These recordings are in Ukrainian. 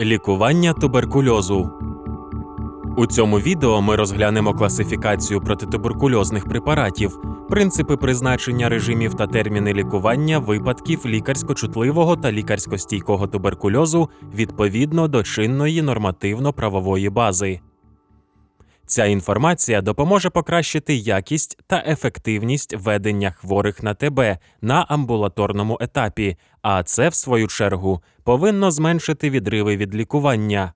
Лікування туберкульозу. У цьому відео ми розглянемо класифікацію протитуберкульозних препаратів, принципи призначення режимів та терміни лікування випадків лікарсько-чутливого та лікарсько-стійкого туберкульозу відповідно до чинної нормативно-правової бази. Ця інформація допоможе покращити якість та ефективність ведення хворих на ТБ на амбулаторному етапі, а це, в свою чергу, повинно зменшити відриви від лікування.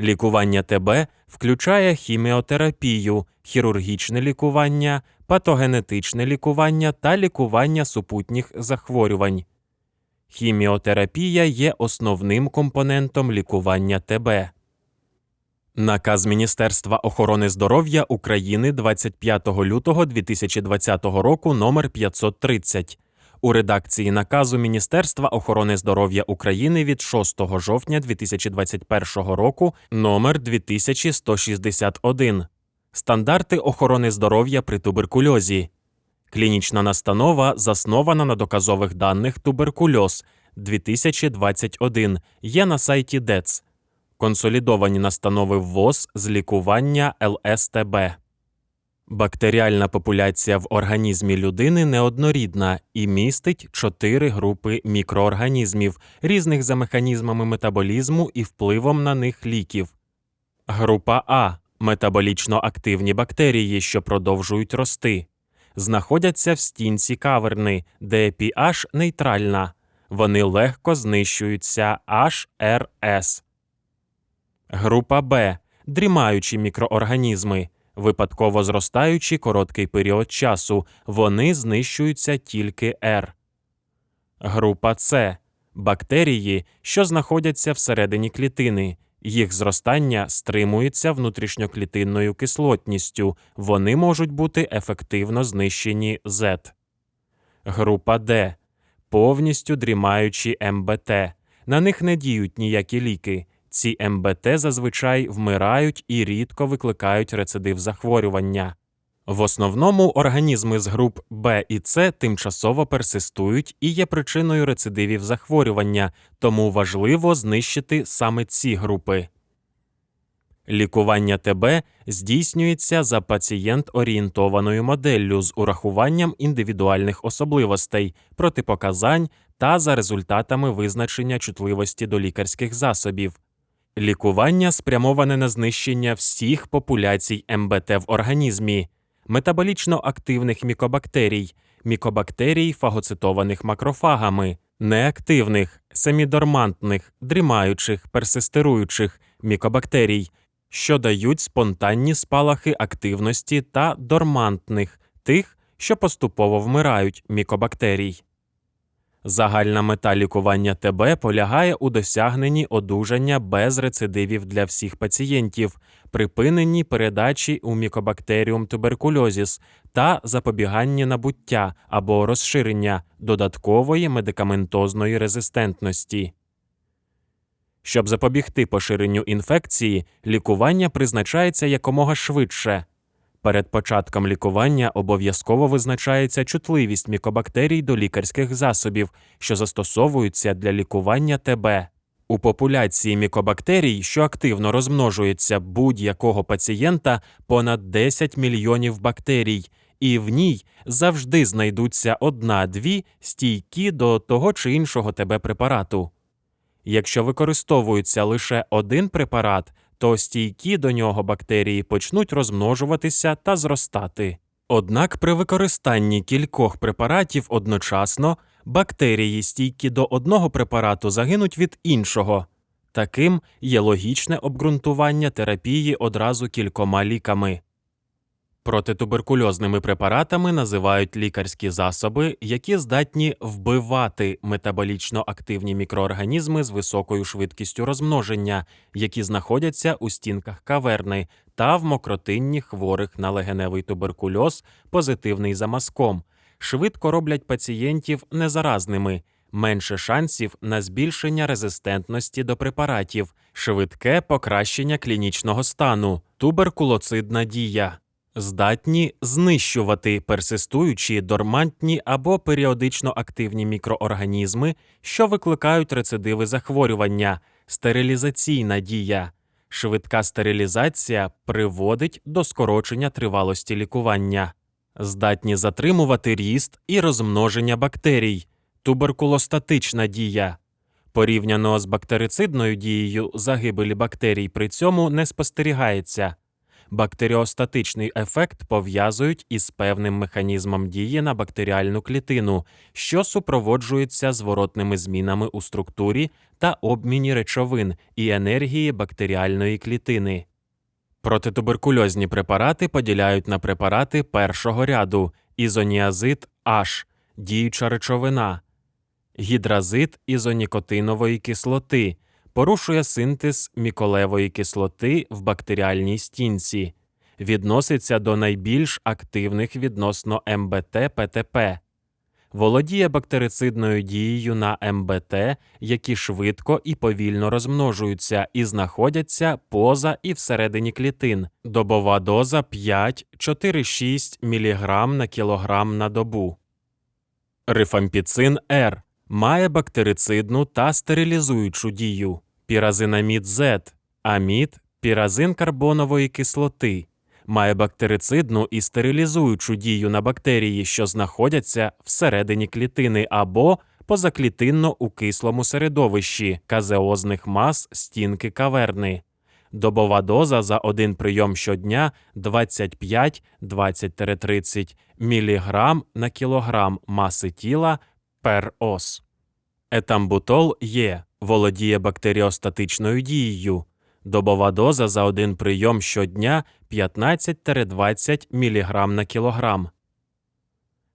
Лікування ТБ включає хіміотерапію, хірургічне лікування, патогенетичне лікування та лікування супутніх захворювань. Хіміотерапія є основним компонентом лікування ТБ. Наказ Міністерства охорони здоров'я України 25 лютого 2020 року номер 530 у редакції наказу Міністерства охорони здоров'я України від 6 жовтня 2021 року номер 2161 Стандарти охорони здоров'я при туберкульозі. Клінічна настанова заснована на доказових даних туберкульоз 2021 є на сайті ДЕЦ. Консолідовані настанови ВОЗ з лікування ЛСТБ. Бактеріальна популяція в організмі людини неоднорідна і містить чотири групи мікроорганізмів, різних за механізмами метаболізму і впливом на них ліків. Група А метаболічно активні бактерії, що продовжують рости. Знаходяться в стінці каверни, де pH нейтральна. Вони легко знищуються HRS. Група Б дрімаючі мікроорганізми. Випадково зростаючи короткий період часу, вони знищуються тільки R. Група С бактерії, що знаходяться всередині клітини. Їх зростання стримується внутрішньоклітинною кислотністю, вони можуть бути ефективно знищені Z. Група Д повністю дрімаючі МБТ. На них не діють ніякі ліки. Ці МБТ зазвичай вмирають і рідко викликають рецидив захворювання. В основному організми з груп Б і С тимчасово персистують і є причиною рецидивів захворювання, тому важливо знищити саме ці групи. Лікування ТБ здійснюється за пацієнт-орієнтованою моделлю з урахуванням індивідуальних особливостей, протипоказань та за результатами визначення чутливості до лікарських засобів. Лікування спрямоване на знищення всіх популяцій МБТ в організмі, метаболічно активних мікобактерій, мікобактерій, фагоцитованих макрофагами, неактивних, семідормантних, дрімаючих, персистируючих мікобактерій, що дають спонтанні спалахи активності та дормантних, тих, що поступово вмирають мікобактерій. Загальна мета лікування ТБ полягає у досягненні одужання без рецидивів для всіх пацієнтів, припиненні передачі у мікобактеріум туберкульозіс та запобіганні набуття або розширення додаткової медикаментозної резистентності. Щоб запобігти поширенню інфекції, лікування призначається якомога швидше. Перед початком лікування обов'язково визначається чутливість мікобактерій до лікарських засобів, що застосовуються для лікування ТБ. У популяції мікобактерій, що активно розмножується будь-якого пацієнта, понад 10 мільйонів бактерій, і в ній завжди знайдуться одна-дві стійкі до того чи іншого ТБ препарату. Якщо використовується лише один препарат, то стійкі до нього бактерії почнуть розмножуватися та зростати. Однак при використанні кількох препаратів одночасно бактерії, стійкі до одного препарату, загинуть від іншого. Таким є логічне обґрунтування терапії одразу кількома ліками. Протитуберкульозними препаратами називають лікарські засоби, які здатні вбивати метаболічно активні мікроорганізми з високою швидкістю розмноження, які знаходяться у стінках каверни та в мокротинні хворих на легеневий туберкульоз, позитивний за мазком, швидко роблять пацієнтів незаразними, менше шансів на збільшення резистентності до препаратів, швидке покращення клінічного стану, туберкулоцидна дія. Здатні знищувати персистуючі дормантні або періодично активні мікроорганізми, що викликають рецидиви захворювання, стерилізаційна дія. Швидка стерилізація приводить до скорочення тривалості лікування, здатні затримувати ріст і розмноження бактерій, туберкулостатична дія. Порівняно з бактерицидною дією загибелі бактерій при цьому не спостерігається. Бактеріостатичний ефект пов'язують із певним механізмом дії на бактеріальну клітину, що супроводжується зворотними змінами у структурі та обміні речовин і енергії бактеріальної клітини. Протитуберкульозні препарати поділяють на препарати першого ряду ізоніазид H, діюча речовина, гідразид ізонікотинової кислоти, порушує синтез міколевої кислоти в бактеріальній стінці, відноситься до найбільш активних відносно МБТ ПТП, володіє бактерицидною дією на МБТ, які швидко і повільно розмножуються і знаходяться поза і всередині клітин. Добова доза 5-4-6 мг на кілограм на добу. Рифампіцин Р має бактерицидну та стерилізуючу дію, піразинамід Z, амід, піразин карбонової кислоти, має бактерицидну і стерилізуючу дію на бактерії, що знаходяться всередині клітини або позаклітинно у кислому середовищі казеозних мас стінки каверни. Добова доза за один прийом щодня 25-20-30 мг на кілограм маси тіла пер ос. Етамбутол є, володіє бактеріостатичною дією. Добова доза за один прийом щодня 15-20 мг на кілограм.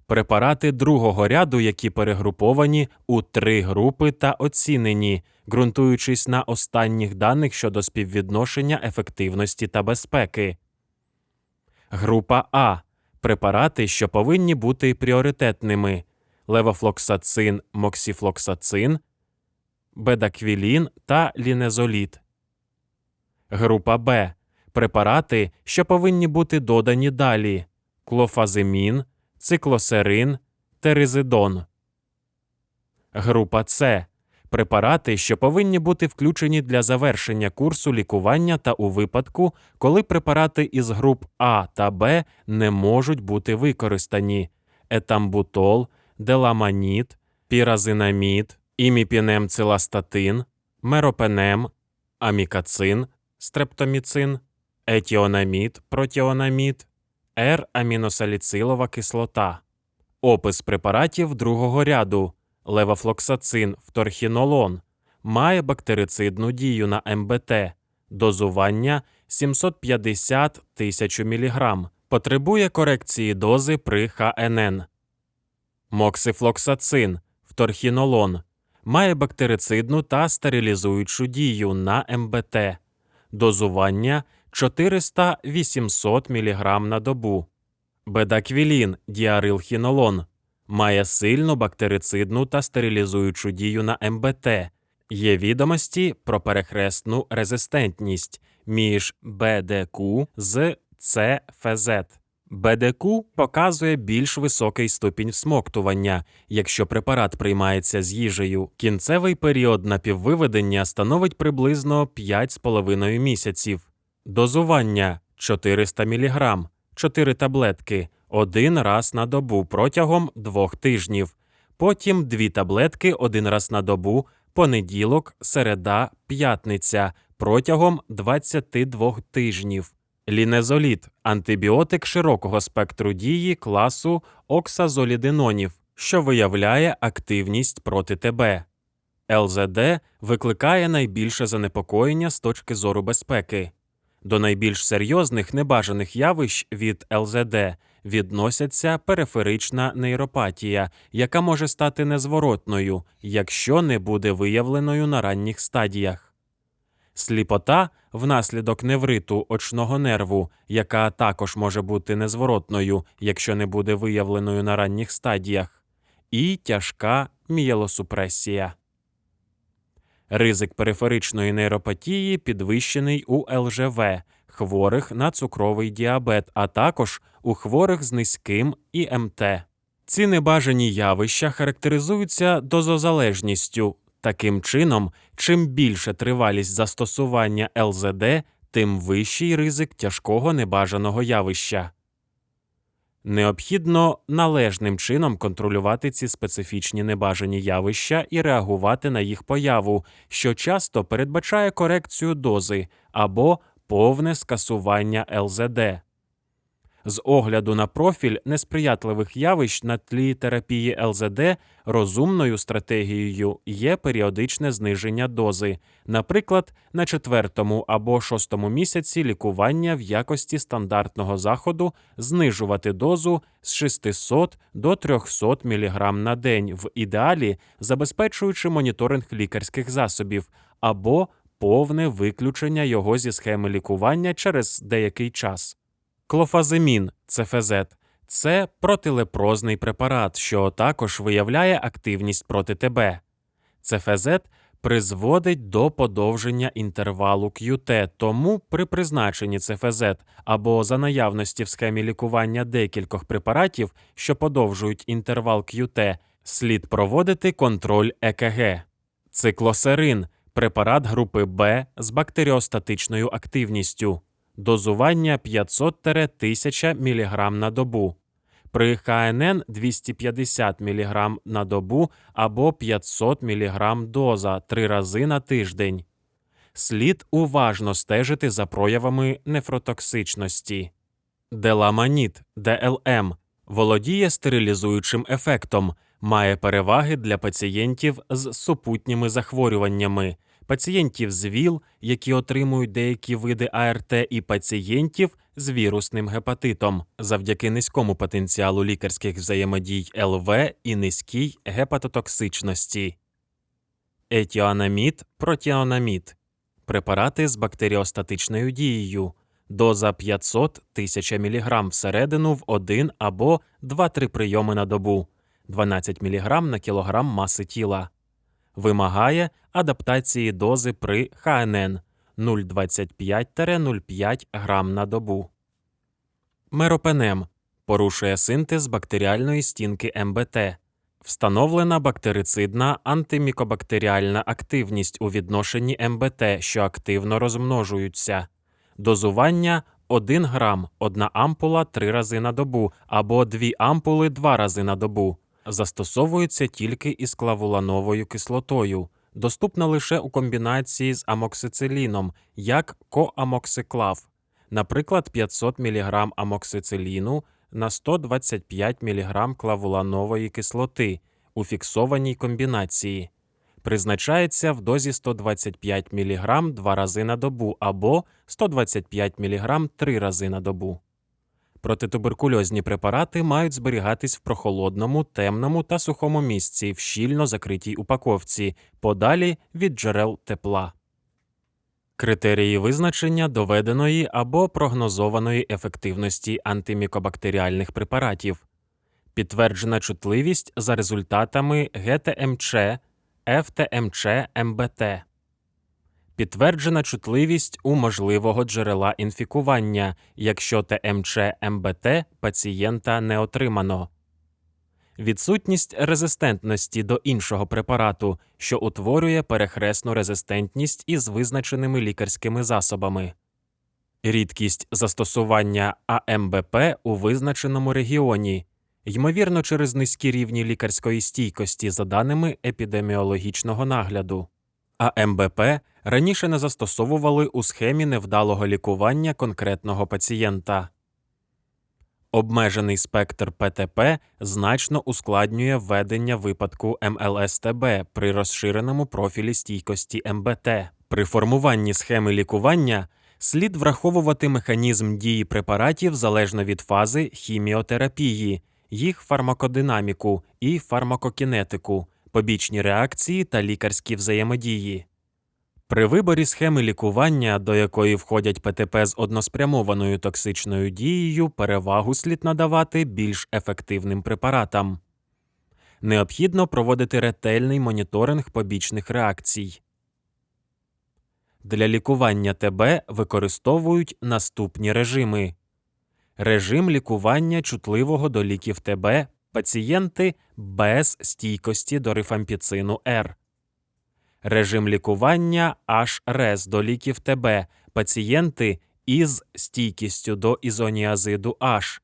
Препарати другого ряду, які перегруповані у три групи та оцінені, ґрунтуючись на останніх даних щодо співвідношення ефективності та безпеки. Група А препарати, що повинні бути пріоритетними левофлоксацин, моксіфлоксацин, бедаквілін та лінезоліт. Група Б препарати, що повинні бути додані далі клофазимін, циклосерин, теризидон. Група С препарати, що повинні бути включені для завершення курсу лікування та у випадку, коли препарати із груп А та Б не можуть бути використані етамбутол, деламаніт, піразинамід, іміпінемциластатин, меропенем, амікацин, стрептоміцин, етіонамід, протіонамід, Р-аміносаліцилова кислота. Опис препаратів другого ряду левофлоксацин, вторхінолон має бактерицидну дію на МБТ, дозування 750 тисяч мг, потребує корекції дози при ХНН. Моксифлоксацин, вторхінолон має бактерицидну та стерилізуючу дію на МБТ, дозування 400-800 мг на добу. Бедаквілін, діарилхінолон має сильну бактерицидну та стерилізуючу дію на МБТ. Є відомості про перехресну резистентність між БДК з ЦФЗ. БДК показує більш високий ступінь всмоктування, якщо препарат приймається з їжею. Кінцевий період напіввиведення становить приблизно 5,5 місяців. Дозування 400 мг, 4 таблетки один раз на добу протягом двох тижнів, потім дві таблетки один раз на добу, понеділок, середа, п'ятниця протягом 22 тижнів. Лінезоліт антибіотик широкого спектру дії класу оксазолідинонів, що виявляє активність проти ТБ. ЛЗД викликає найбільше занепокоєння з точки зору безпеки. До найбільш серйозних небажаних явищ від ЛЗД відносяться периферична нейропатія, яка може стати незворотною, якщо не буде виявленою на ранніх стадіях. Сліпота внаслідок невриту очного нерву, яка також може бути незворотною, якщо не буде виявленою на ранніх стадіях, і тяжка мієлосупресія. Ризик периферичної нейропатії підвищений у ЛЖВ, хворих на цукровий діабет, а також у хворих з низьким ІМТ. Ці небажані явища характеризуються дозозалежністю, Таким чином, чим більше тривалість застосування ЛЗД, тим вищий ризик тяжкого небажаного явища. Необхідно належним чином контролювати ці специфічні небажані явища і реагувати на їх появу, що часто передбачає корекцію дози або повне скасування ЛЗД. З огляду на профіль несприятливих явищ на тлі терапії ЛЗД розумною стратегією є періодичне зниження дози, наприклад, на четвертому або шостому місяці лікування в якості стандартного заходу знижувати дозу з 600 до 300 мг на день, в ідеалі забезпечуючи моніторинг лікарських засобів або повне виключення його зі схеми лікування через деякий час. Клофаземін ЦФЗ – це протилепрозний препарат, що також виявляє активність проти ТБ. ЦФЗ призводить до подовження інтервалу QT, тому при призначенні ЦФЗ або за наявності в схемі лікування декількох препаратів, що подовжують інтервал QT, слід проводити контроль ЕКГ. Циклосерин препарат групи Б з бактеріостатичною активністю дозування 500-1000 мг на добу. При ХНН 250 мг на добу або 500 мг доза 3 рази на тиждень. Слід уважно стежити за проявами нефротоксичності. Деламаніт ДЛМ володіє стерилізуючим ефектом, має переваги для пацієнтів з супутніми захворюваннями, пацієнтів з ВІЛ, які отримують деякі види АРТ, і пацієнтів з вірусним гепатитом завдяки низькому потенціалу лікарських взаємодій ЛВ і низькій гепатотоксичності. Етіанамід, протіанамід препарати з бактеріостатичною дією. Доза 500 1000 мг всередину в 1 або 2-3 прийоми на добу, 12 мг на кілограм маси тіла вимагає адаптації дози при ХНН 0,25-0,5 грам на добу. Меропенем порушує синтез бактеріальної стінки МБТ. Встановлена бактерицидна антимікобактеріальна активність у відношенні МБТ, що активно розмножуються, дозування 1 грам 1 ампула 3 рази на добу або 2 ампули 2 рази на добу застосовується тільки із клавулановою кислотою, доступна лише у комбінації з амоксициліном як коамоксиклав, наприклад, 500 мг амоксициліну на 125 мг клавуланової кислоти у фіксованій комбінації. Призначається в дозі 125 мг 2 рази на добу або 125 мг 3 рази на добу. Протитуберкульозні препарати мають зберігатись в прохолодному, темному та сухому місці в щільно закритій упаковці, подалі від джерел тепла. Критерії визначення доведеної або прогнозованої ефективності антимікобактеріальних препаратів, підтверджена чутливість за результатами ГТМЧ, ФТМЧ МБТ підтверджена чутливість у можливого джерела інфікування, якщо ТМЧ МБТ пацієнта не отримано, відсутність резистентності до іншого препарату, що утворює перехресну резистентність із визначеними лікарськими засобами. Рідкість застосування АМБП у визначеному регіоні, ймовірно, через низькі рівні лікарської стійкості за даними епідеміологічного нагляду, АМБП раніше не застосовували у схемі невдалого лікування конкретного пацієнта. Обмежений спектр ПТП значно ускладнює введення випадку МЛСТБ при розширеному профілі стійкості МБТ. При формуванні схеми лікування слід враховувати механізм дії препаратів залежно від фази хіміотерапії, їх фармакодинаміку і фармакокінетику, побічні реакції та лікарські взаємодії. При виборі схеми лікування, до якої входять ПТП з односпрямованою токсичною дією, перевагу слід надавати більш ефективним препаратам. Необхідно проводити ретельний моніторинг побічних реакцій. Для лікування ТБ використовують наступні режими режим лікування чутливого до ліків ТБ пацієнти без стійкості до рифампіцину Р Режим лікування HRES до ліків ТБ. Пацієнти із стійкістю до ізоніазиду H.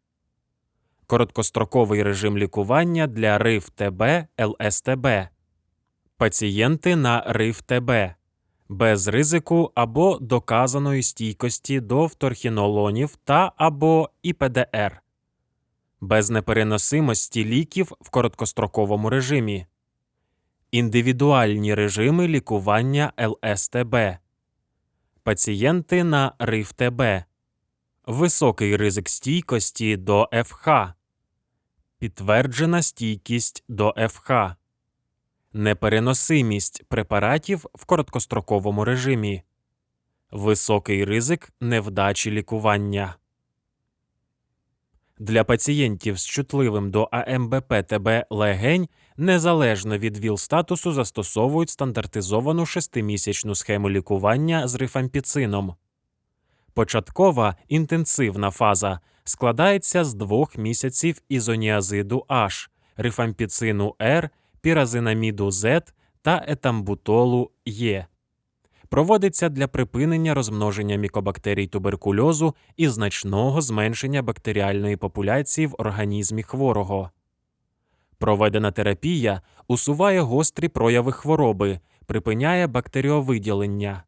Короткостроковий режим лікування для РИВ ТБ ЛСТБ. Пацієнти на РИВ ТБ без ризику або доказаної стійкості до вторхінолонів та або ІПДР, без непереносимості ліків в короткостроковому режимі, індивідуальні режими лікування ЛСТБ, пацієнти на РИВ-ТБ, високий ризик стійкості до ФХ, підтверджена стійкість до ФХ непереносимість препаратів в короткостроковому режимі, високий ризик невдачі лікування. Для пацієнтів з чутливим до АМБП-ТБ легень незалежно від ВІЛ-статусу застосовують стандартизовану шестимісячну схему лікування з рифампіцином. Початкова інтенсивна фаза складається з двох місяців ізоніазиду H, рифампіцину R піразинаміду Z та етамбутолу Е. Проводиться для припинення розмноження мікобактерій туберкульозу і значного зменшення бактеріальної популяції в організмі хворого. Проведена терапія усуває гострі прояви хвороби, припиняє бактеріовиділення.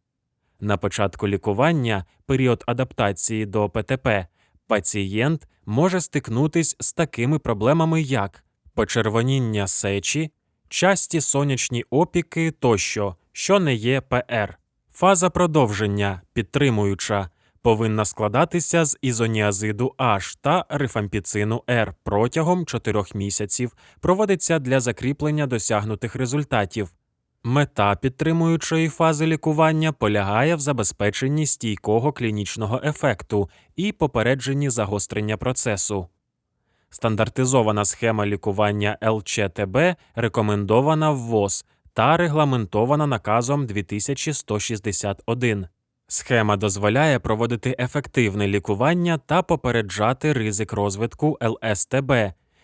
На початку лікування, період адаптації до ПТП, пацієнт може стикнутись з такими проблемами, як почервоніння сечі, часті сонячні опіки тощо, що не є ПР. Фаза продовження, підтримуюча, повинна складатися з ізоніазиду H та рифампіцину R протягом 4 місяців, проводиться для закріплення досягнутих результатів. Мета підтримуючої фази лікування полягає в забезпеченні стійкого клінічного ефекту і попередженні загострення процесу. Стандартизована схема лікування ЛЧТБ рекомендована в ВОЗ та регламентована наказом 2161. Схема дозволяє проводити ефективне лікування та попереджати ризик розвитку ЛСТБ.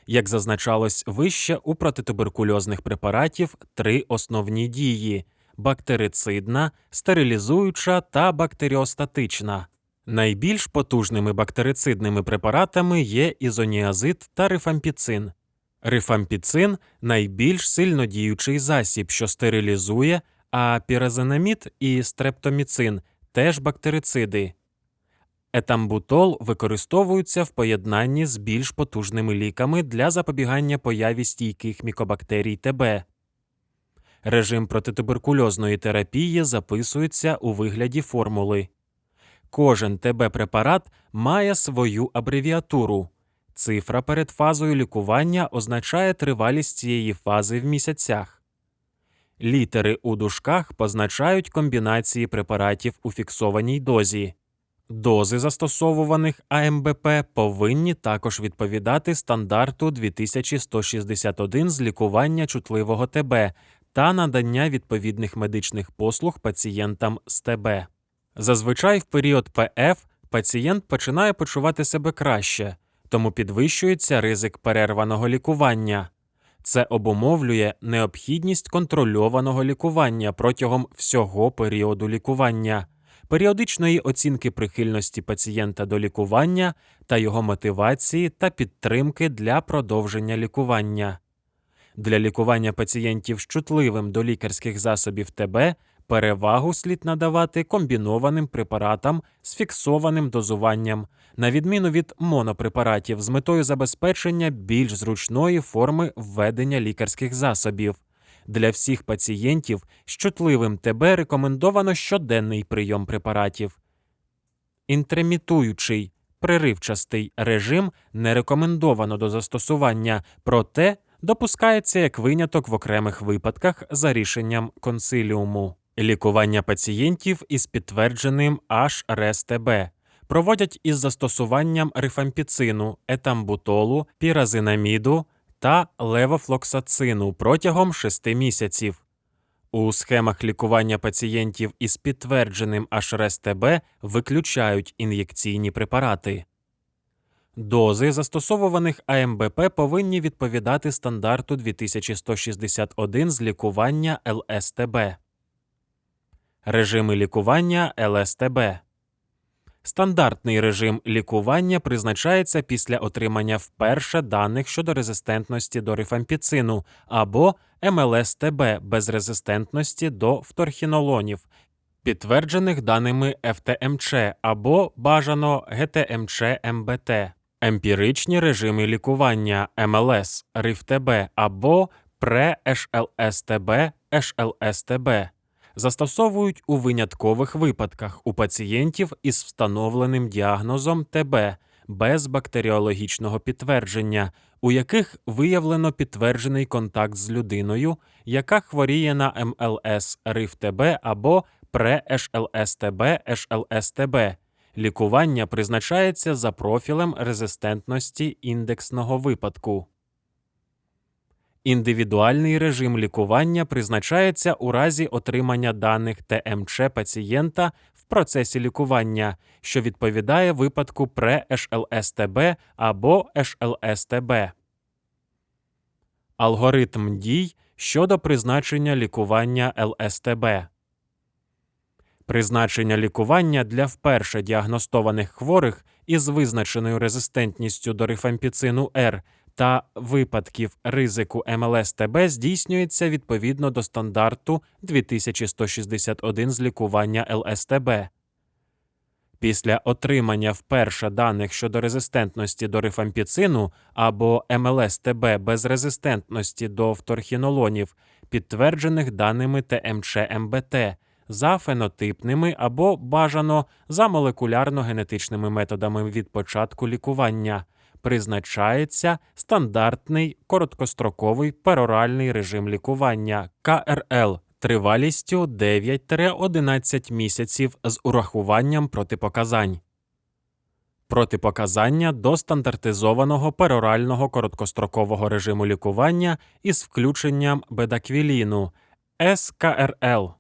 Як зазначалось вище у протитуберкульозних препаратів три основні дії бактерицидна, стерилізуюча та бактеріостатична. Найбільш потужними бактерицидними препаратами є ізоніазид та рифампіцин. Рифампіцин найбільш сильнодіючий засіб, що стерилізує, а піразинамід і стрептоміцин теж бактерициди. Етамбутол використовується в поєднанні з більш потужними ліками для запобігання появі стійких мікобактерій ТБ. Режим протитуберкульозної терапії записується у вигляді формули. Кожен ТБ-препарат має свою абревіатуру. Цифра перед фазою лікування означає тривалість цієї фази в місяцях. Літери у дужках позначають комбінації препаратів у фіксованій дозі. Дози застосовуваних АМБП повинні також відповідати стандарту 2161 з лікування чутливого ТБ та надання відповідних медичних послуг пацієнтам з ТБ. Зазвичай в період ПФ пацієнт починає почувати себе краще, тому підвищується ризик перерваного лікування. Це обумовлює необхідність контрольованого лікування протягом всього періоду лікування, періодичної оцінки прихильності пацієнта до лікування та його мотивації та підтримки для продовження лікування. Для лікування пацієнтів з чутливим до лікарських засобів ТБ Перевагу слід надавати комбінованим препаратам з фіксованим дозуванням, на відміну від монопрепаратів з метою забезпечення більш зручної форми введення лікарських засобів. Для всіх пацієнтів з чутливим ТБ рекомендовано щоденний прийом препаратів. Інтремітуючий приривчастий режим не рекомендовано до застосування, проте допускається як виняток в окремих випадках за рішенням консиліуму. Лікування пацієнтів із підтвердженим HRSTB проводять із застосуванням рифампіцину, етамбутолу, піразинаміду та левофлоксацину протягом 6 місяців. У схемах лікування пацієнтів із підтвердженим HRSTB виключають ін'єкційні препарати. Дози застосовуваних АМБП повинні відповідати стандарту 2161 з лікування ЛСТБ. Режими лікування ЛСТБ. Стандартний режим лікування призначається після отримання вперше даних щодо резистентності до рифампіцину або МЛСТБ без резистентності до вторхінолонів, підтверджених даними ФТМЧ або бажано ГТМЧ МБТ. Емпіричні режими лікування МЛС, РИФТБ або ПРЕ-ШЛСТБ, ШЛСТБ застосовують у виняткових випадках у пацієнтів із встановленим діагнозом ТБ без бактеріологічного підтвердження, у яких виявлено підтверджений контакт з людиною, яка хворіє на МЛС РИФ-ТБ або ПРЕ-ШЛСТБ, ШЛСТБ. Лікування призначається за профілем резистентності індексного випадку. Індивідуальний режим лікування призначається у разі отримання даних ТМЧ пацієнта в процесі лікування, що відповідає випадку пре-ШЛСТБ або ШЛСТБ. Алгоритм дій щодо призначення лікування ЛСТБ. Призначення лікування для вперше діагностованих хворих із визначеною резистентністю до рифампіцину Р та випадків ризику МЛС-ТБ здійснюється відповідно до стандарту 2161 з лікування ЛСТБ. Після отримання вперше даних щодо резистентності до рифампіцину або МЛС-ТБ без резистентності до вторхінолонів, підтверджених даними ТМЧ МБТ, за фенотипними або бажано за молекулярно-генетичними методами від початку лікування призначається стандартний короткостроковий пероральний режим лікування КРЛ тривалістю 9-11 місяців з урахуванням протипоказань. Протипоказання до стандартизованого перорального короткострокового режиму лікування із включенням бедаквіліну СКРЛ.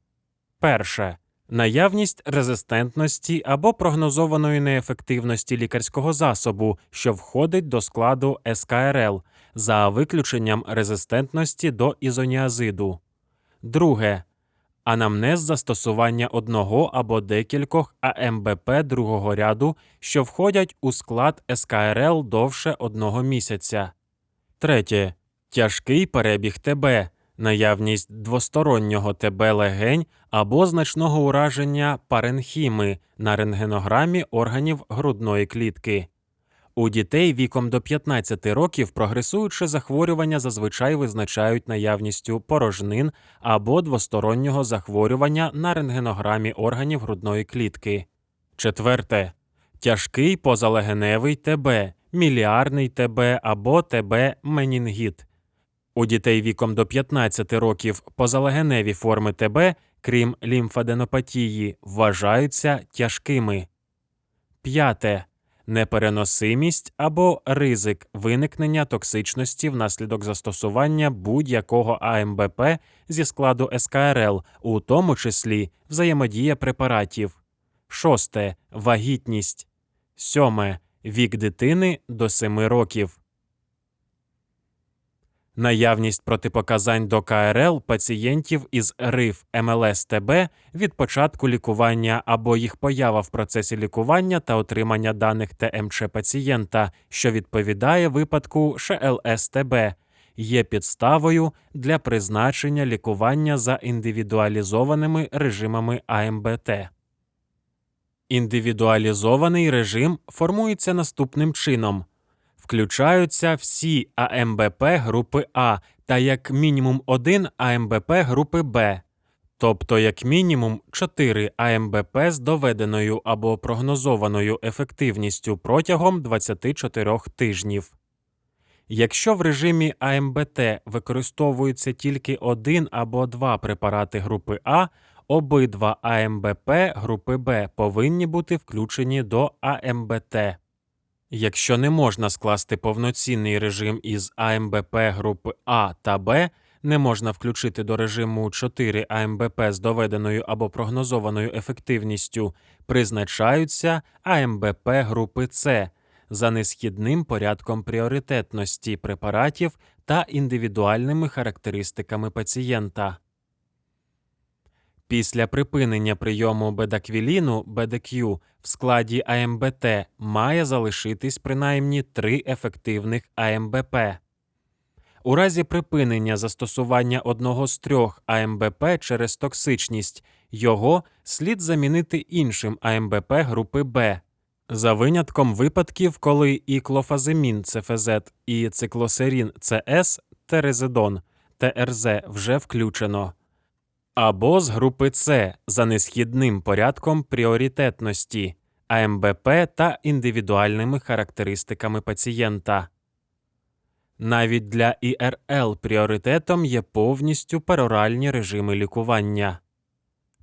Перше. Наявність резистентності або прогнозованої неефективності лікарського засобу, що входить до складу СКРЛ, за виключенням резистентності до ізоніазиду. Друге. Анамнез застосування одного або декількох АМБП другого ряду, що входять у склад СКРЛ довше одного місяця. Третє. Тяжкий перебіг ТБ наявність двостороннього ТБ легень або значного ураження паренхіми на рентгенограмі органів грудної клітки. У дітей віком до 15 років прогресуюче захворювання зазвичай визначають наявністю порожнин або двостороннього захворювання на рентгенограмі органів грудної клітки. Четверте. Тяжкий позалегеневий ТБ, міліарний ТБ або ТБ менінгіт. У дітей віком до 15 років позалегеневі форми ТБ, крім лімфаденопатії, вважаються тяжкими. П'яте. Непереносимість або ризик виникнення токсичності внаслідок застосування будь-якого АМБП зі складу СКРЛ, у тому числі взаємодія препаратів. Шосте. Вагітність. Сьоме. Вік дитини до 7 років. Наявність протипоказань до КРЛ пацієнтів із РИФ МЛС-ТБ від початку лікування або їх поява в процесі лікування та отримання даних ТМЧ пацієнта, що відповідає випадку ШЛС-ТБ, є підставою для призначення лікування за індивідуалізованими режимами АМБТ. Індивідуалізований режим формується наступним чином включаються всі АМБП групи А та як мінімум один АМБП групи Б, тобто як мінімум 4 АМБП з доведеною або прогнозованою ефективністю протягом 24 тижнів. Якщо в режимі АМБТ використовується тільки один або два препарати групи А, обидва АМБП групи Б повинні бути включені до АМБТ. Якщо не можна скласти повноцінний режим із АМБП групи А та Б, не можна включити до режиму 4 АМБП з доведеною або прогнозованою ефективністю, призначаються АМБП групи С за несхідним порядком пріоритетності препаратів та індивідуальними характеристиками пацієнта. Після припинення прийому бедаквіліну БДК в складі АМБТ має залишитись принаймні три ефективних АМБП. У разі припинення застосування одного з трьох АМБП через токсичність його слід замінити іншим АМБП групи Б. За винятком випадків, коли і клофазимін ЦФЗ, і циклосерін ЦС терезидон ТРЗ вже включено. Або з групи С за несхідним порядком пріоритетності АМБП та індивідуальними характеристиками пацієнта. Навіть для ІРЛ пріоритетом є повністю пероральні режими лікування.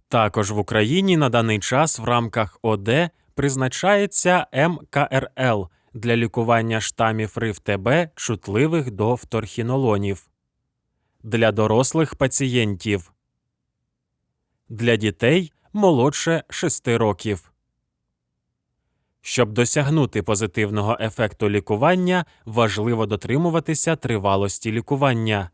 Також в Україні на даний час в рамках ОД призначається МКРЛ для лікування штамів РИВ-ТБ, чутливих до вторхінолонів. Для дорослих пацієнтів. Для дітей молодше 6 років. Щоб досягнути позитивного ефекту лікування, важливо дотримуватися тривалості лікування.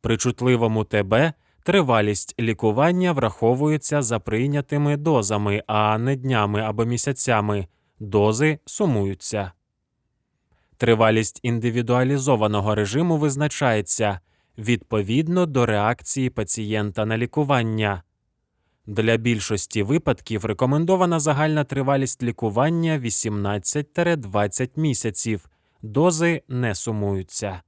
При чутливому ТБ тривалість лікування враховується за прийнятими дозами, а не днями або місяцями. Дози сумуються. Тривалість індивідуалізованого режиму визначається відповідно до реакції пацієнта на лікування. Для більшості випадків рекомендована загальна тривалість лікування 18-20 місяців, дози не сумуються.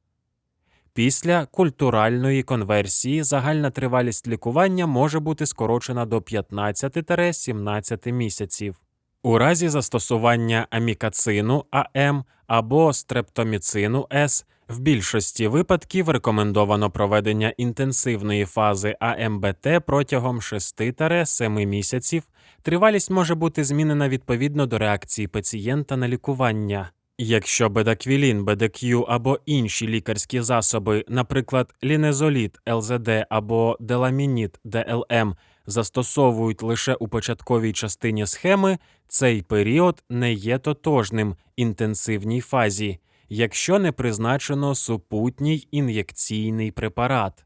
Після культуральної конверсії загальна тривалість лікування може бути скорочена до 15-17 місяців. У разі застосування амікацину АМ або стрептоміцину С в більшості випадків рекомендовано проведення інтенсивної фази АМБТ протягом 6-7 місяців. Тривалість може бути змінена відповідно до реакції пацієнта на лікування. Якщо бедаквілін, БДК або інші лікарські засоби, наприклад, лінезоліт ЛЗД або деламініт ДЛМ, застосовують лише у початковій частині схеми, цей період не є тотожним інтенсивній фазі, якщо не призначено супутній ін'єкційний препарат.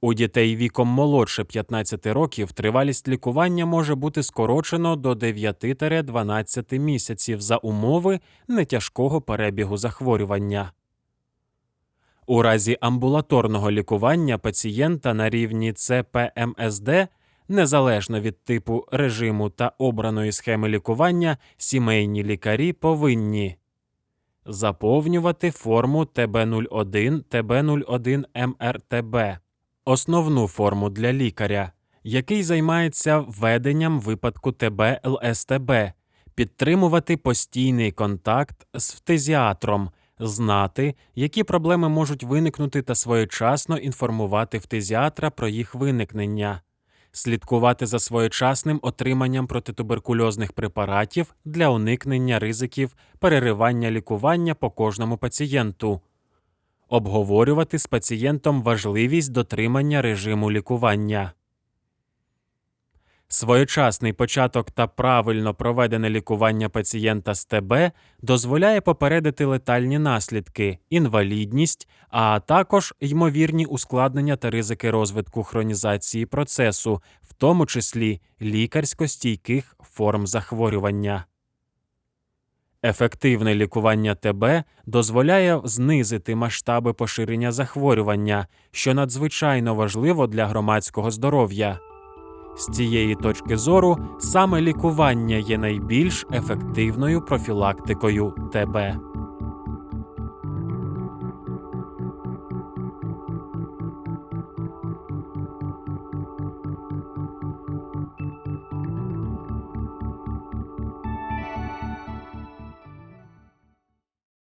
У дітей віком молодше 15 років тривалість лікування може бути скорочено до 9-12 місяців за умови нетяжкого перебігу захворювання. У разі амбулаторного лікування пацієнта на рівні ЦПМСД, незалежно від типу режиму та обраної схеми лікування, сімейні лікарі повинні заповнювати форму ТБ01 ТБ01 МРТБ, основну форму для лікаря, який займається веденням випадку ТБ ЛСТБ, підтримувати постійний контакт з фтезіатром, знати, які проблеми можуть виникнути та своєчасно інформувати фтезіатра про їх виникнення. Слідкувати за своєчасним отриманням протитуберкульозних препаратів для уникнення ризиків переривання лікування по кожному пацієнту, обговорювати з пацієнтом важливість дотримання режиму лікування. Своєчасний початок та правильно проведене лікування пацієнта з ТБ дозволяє попередити летальні наслідки, інвалідність, а також ймовірні ускладнення та ризики розвитку хронізації процесу, в тому числі лікарсько-стійких форм захворювання. Ефективне лікування ТБ дозволяє знизити масштаби поширення захворювання, що надзвичайно важливо для громадського здоров'я. З цієї точки зору саме лікування є найбільш ефективною профілактикою ТБ.